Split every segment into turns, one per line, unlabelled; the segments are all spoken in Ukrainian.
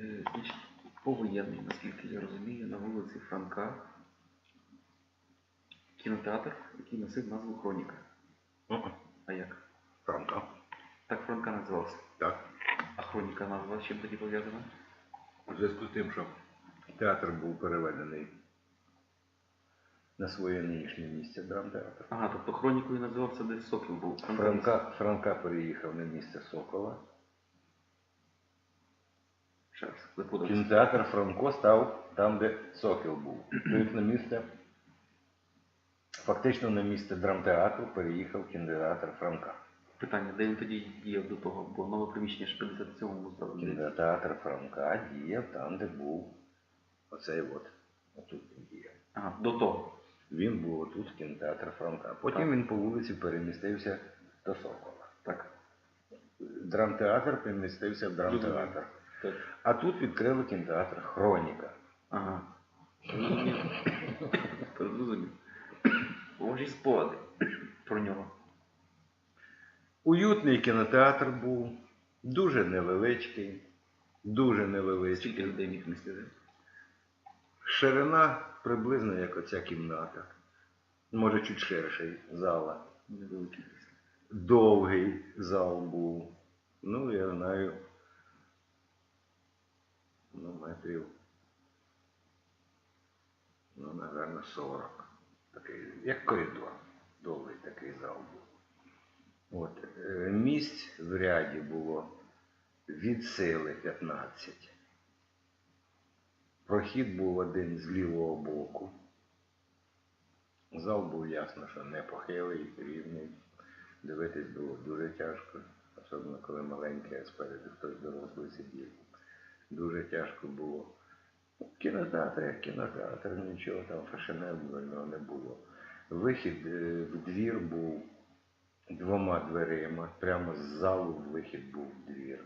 Значить, Повоєнний, наскільки я розумію, на вулиці Франка кінотеатр, який носив назву Хроніка. А як?
Франка.
Так Франка називався.
Так.
А хроніка назва з чим тоді пов'язана?
У зв'язку з тим, що театр був переведений на своє нинішнє місце драмтеатр.
Ага, тобто хронікою називався десь Сокіл був.
Франка, Франка переїхав на місце Сокола.
Ще запутався.
Кінотеатр Франко став там, де Сокіл був. Тобто на місце, фактично на місце драмтеатру переїхав кінотеатр Франка.
Питання, де він тоді діяв до того, бо нове приміщення ж 57-му здали.
Кінотеатр Франка діяв там, де був оцей от. Отут він діяв.
Ага, до того.
Він був отут кінотеатр Франка. Потім
Так.
він по вулиці перемістився до Сокола.
Так.
Драмтеатр перемістився в драмтеатр.
Так.
А тут відкрили кінотеатр Хроніка.
Ага. Зрозумів. Божі спогади про нього.
Уютний кінотеатр був, дуже невеличкий, дуже невеличкий.
Скільки людей міг містити?
Ширина приблизно як оця кімната. Може, чуть ширший зала. Довгий зал був. Ну, я знаю. Ну, метрів. Ну, напевно, 40. Такий, як коридор. Довгий такий зал був. От. е, Місць в ряді було від сили 15. Прохід був один з лівого боку. Зал був ясно, що не похилий, рівний. Дивитись було дуже тяжко, особливо коли маленький, а спереду хтось дорослий сидів. Дуже тяжко було. Кінотеатр як кінотеатр, нічого там фашенебного не було. Вихід е, в двір був двома дверима, прямо з залу вихід був в двір.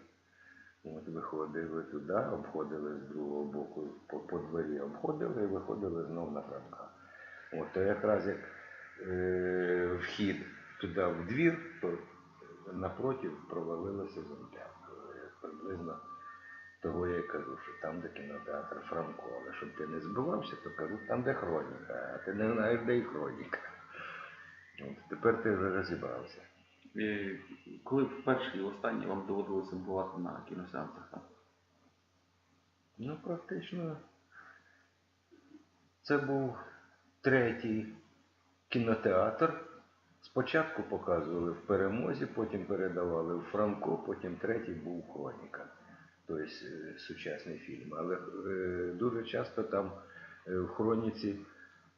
От виходили туди, обходили з другого боку по, по дворі, обходили і виходили знов на Франка. От, то якраз як е, вхід туди в двір, то напротив провалилося земля. Приблизно того я й кажу, що там, де кінотеатр Франко. Але щоб ти не збивався, то кажу, там, де хроніка, а ти не знаєш, де і хроніка. От, тепер ти вже розібрався.
Е, Коли вперше і останнє вам доводилося бувати на кіносеансах?
Ну, практично це був третій кінотеатр. Спочатку показували в перемозі, потім передавали в Франко, потім третій був Хроніка, тобто е, сучасний фільм. Але е, дуже часто там е, в Хроніці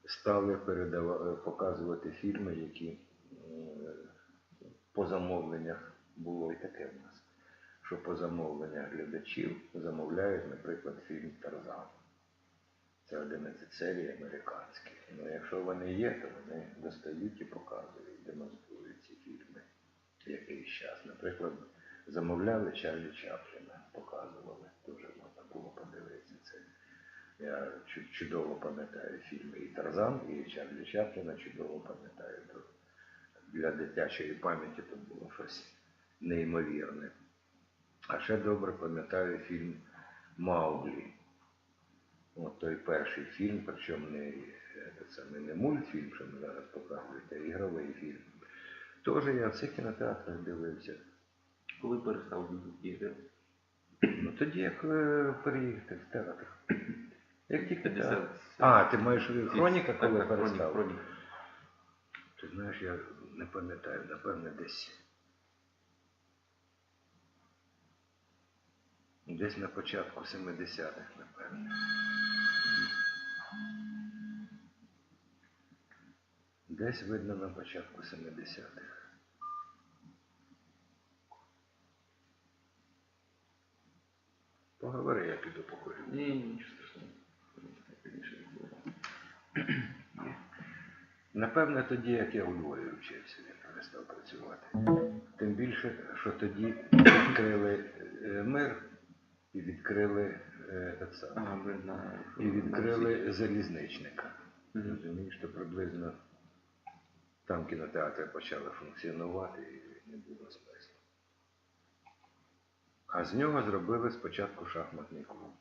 стали передава- показувати фільми, які е, по замовленнях було і таке в нас що по замовленнях глядачів замовляють, наприклад, фільм Тарзан. Це 11 серій американських. Ну, якщо вони є, то вони достають і показують, демонструють ці фільми якийсь час. Наприклад, замовляли Чарлі Чапліна, показували. Дуже можна було подивитися це. Я чудово пам'ятаю фільми і Тарзан, і Чарлі Чапліна чудово пам'ятаю. Для дитячої пам'яті то було щось неймовірне. А ще добре пам'ятаю фільм Мауглі. От той перший фільм, причому не, е, не мультфільм, що ми зараз показують, а ігровий фільм. Теж я в цих кінотеатрах дивився.
Коли перестав їздити?
Ну тоді як е, переїхати в театр. Як тільки
50.
театр. А, ти маєш хроніка,
Так,
коли
так, хронік,
перестав?
хронік.
Ти знаєш, я не пам'ятаю, напевне, десь. Десь на початку 70-х, напевне. Десь видно на початку 70-х. Поговори, я піду.
Ні, ні, нічого страшного. Було.
Напевне, тоді, як я у Львові вчився, він перестав працювати. Тим більше, що тоді відкрили е, мир і відкрили е,
на...
і відкрили залізничника. Розумієш, що приблизно там кінотеатри почали функціонувати і не було смислу. А з нього зробили спочатку шахматний клуб.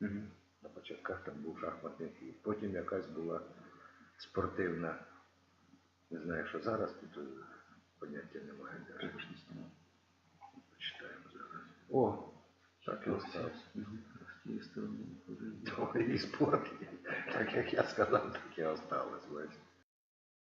Мгм.
На початках там був шахматний клуб. Потім якась була спортивна, не знаю, що зараз, тут е, поняття немає. Почитаємо зараз. О, так і остався. І спорт. Так як я сказав, так і осталось.